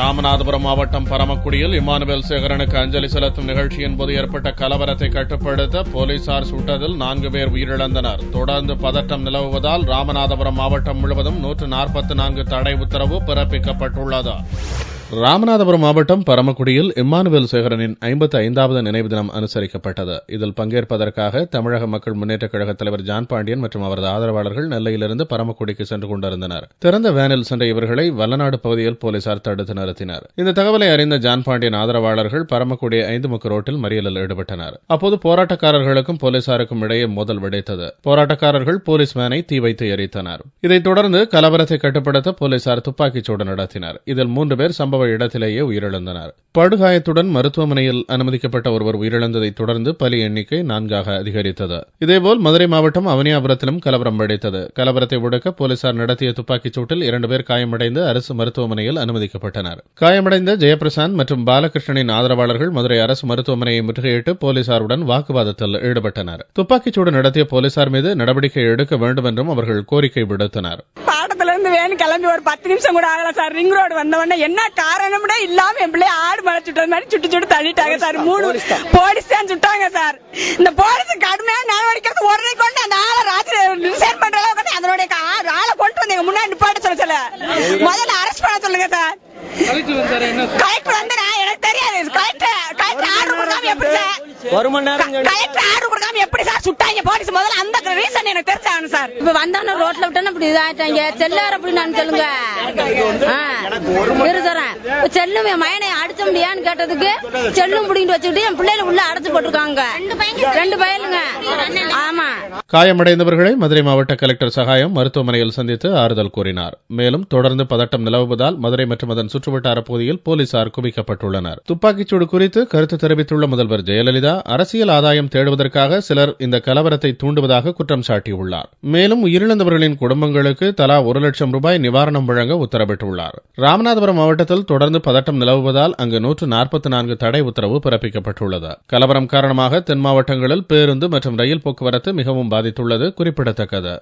ராமநாதபுரம் மாவட்டம் பரமக்குடியில் இமானுவேல் சேகரனுக்கு அஞ்சலி செலுத்தும் நிகழ்ச்சியின் போது ஏற்பட்ட கலவரத்தை கட்டுப்படுத்த போலீசார் சுட்டதில் நான்கு பேர் உயிரிழந்தனர். தொடர்ந்து பதட்டம் நிலவுவதால் ராமநாதபுரம் மாவட்டம் முழுவதும் நூற்று நாற்பத்தி நான்கு தடை உத்தரவு பிறப்பிக்கப்பட்டுள்ளது. ராமநாதபுரம் மாவட்டம் பரமக்குடியில் இம்மானுவேல் சேகரனின் ஐம்பத்தி ஐந்தாவது நினைவு தினம் அனுசரிக்கப்பட்டது. இதில் பங்கேற்பதற்காக தமிழக மக்கள் முன்னேற்றக் கழக தலைவர் ஜான் பாண்டியன் மற்றும் அவரது ஆதரவாளர்கள் நெல்லையிலிருந்து பரமக்குடிக்கு சென்று கொண்டிருந்தனர். திறந்த வேனில் சென்ற இவர்களை வல்லநாடு பகுதியில் போலீசார் தடுத்து நிறுத்தினர். இந்த தகவலை அறிந்த ஜான் பாண்டியன் ஆதரவாளர்கள் பரமக்குடி ஐந்து முக்கு ரோட்டில் மறியலில் ஈடுபட்டனர். அப்போது போராட்டக்காரர்களுக்கும் போலீசாருக்கும் இடையே மோதல் வெடித்தது. போராட்டக்காரர்கள் போலீஸ் வேனை தீ வைத்து எரித்தனர். இதைத் தொடர்ந்து கலவரத்தை கட்டுப்படுத்த போலீசார் துப்பாக்கிச் சூடு நடத்தினர். இதில் மூன்று பேர் சம்பவ சம்பவ இடத்திலேயே உயிரிழந்தனர். படுகாயத்துடன் மருத்துவமனையில் அனுமதிக்கப்பட்ட ஒருவர் உயிரிழந்ததைத் தொடர்ந்து பலி எண்ணிக்கை நான்காக அதிகரித்தது. இதேபோல் மதுரை மாவட்டம் அவனியாபுரத்திலும் கலவரம் வெடித்தது. கலவரத்தை ஒடுக்க போலீசார் நடத்திய துப்பாக்கிச் சூட்டில் இரண்டு பேர் காயமடைந்து அரசு மருத்துவமனையில் அனுமதிக்கப்பட்டனர். காயமடைந்த ஜெயபிரசாந்த் மற்றும் பாலகிருஷ்ணனின் ஆதரவாளர்கள் மதுரை அரசு மருத்துவமனையை முற்றுகையிட்டு போலீசாருடன் வாக்குவாதத்தில் ஈடுபட்டனர். துப்பாக்கிச்சூடு நடத்திய போலீசார் மீது நடவடிக்கை எடுக்க வேண்டும் என்றும் அவர்கள் கோரிக்கை விடுத்தனர். இருந்து வேணும் கிளம்பி ஒரு பத்து நிமிஷம் கூட ஆகல சார். ரிங் ரோடு வந்த உடனே என்ன காரணம்னே இல்லாம என் பிள்ளைய ஆடு மழை சுட்டது மாதிரி சுட்டு சுட்டு தள்ளிட்டாங்க சார். மூணு போலீஸ் தான். சுட்டாங்க சார். இந்த போலீஸ் கடுமையான நடவடிக்கை உடனே கொண்டு அந்த ஆளை ராத்திரி ரிசைன் பண்ற அளவுக்கு அதனுடைய ஆளை கொண்டு வந்து எங்க முன்னாடி நிப்பாட்ட சொல்ல சொல்ல. முதல்ல அரெஸ்ட் பண்ண சொல்லுங்க சார். கலெக்டர் வந்து நான் எனக்கு தெரியாது கலெக்டர் கலெக்டர் ஆர்டர் கொடுக்காம எப்படி சார் ஒரு மணி நேரம் கலெக்டர் ஆர்டர் கொடுக்காம எப்படி சார் சுட்டாங்க? போலீஸ் முதல்ல அந்த ரீசன் எனக்கு தெரிஞ்சாகணும் சார். இப்ப வந்தவன ரோட்ல விட்டோன்னு இப்படி இதாயிட்டாங்க. செல்லார் அப்படி நான் சொல்லுங்க. ஆ, இரு சொல்றேன். இப்ப செல்லும் என் மயனை அடிச்ச முடியான்னு கேட்டதுக்கு செல்லும் பிடிங்கிட்டு வச்சுக்கிட்டு என் பிள்ளைல உள்ள அடைச்சு போட்டிருக்காங்க. ரெண்டு பயலுங்க. ஆமா காயமடைந்தவர்களை மதுரை மாவட்ட கலெக்டர் சகாயம் மருத்துவமனையில் சந்தித்து ஆறுதல் கூறினார். மேலும் தொடர்ந்து பதட்டம் நிலவுவதால் மதுரை மற்றும் அதன் சுற்றுவட்டார பகுதியில் போலீசார் குவிக்கப்பட்டுள்ளனர். துப்பாக்கிச்சூடு குறித்து கருத்து தெரிவித்துள்ள முதல்வர் ஜெயலலிதா அரசியல் ஆதாயம் தேடுவதற்காக சிலர் இந்த கலவரத்தை தூண்டுவதாக குற்றம் சாட்டியுள்ளார். மேலும் உயிரிழந்தவர்களின் குடும்பங்களுக்கு தலா ஒரு லட்சம் ரூபாய் நிவாரணம் வழங்க உத்தரவிட்டுள்ளார். ராமநாதபுரம் மாவட்டத்தில் தொடர்ந்து பதட்டம் நிலவுவதால் அங்கு நூற்று நாற்பத்தி நான்கு தடை உத்தரவு பிறப்பிக்கப்பட்டுள்ளது. கலவரம் காரணமாக தென் மாவட்டங்களில் பேருந்து மற்றும் ரயில் போக்குவரத்து மிகவும் பாதித்துள்ளது குறிப்பிடத்தக்கது.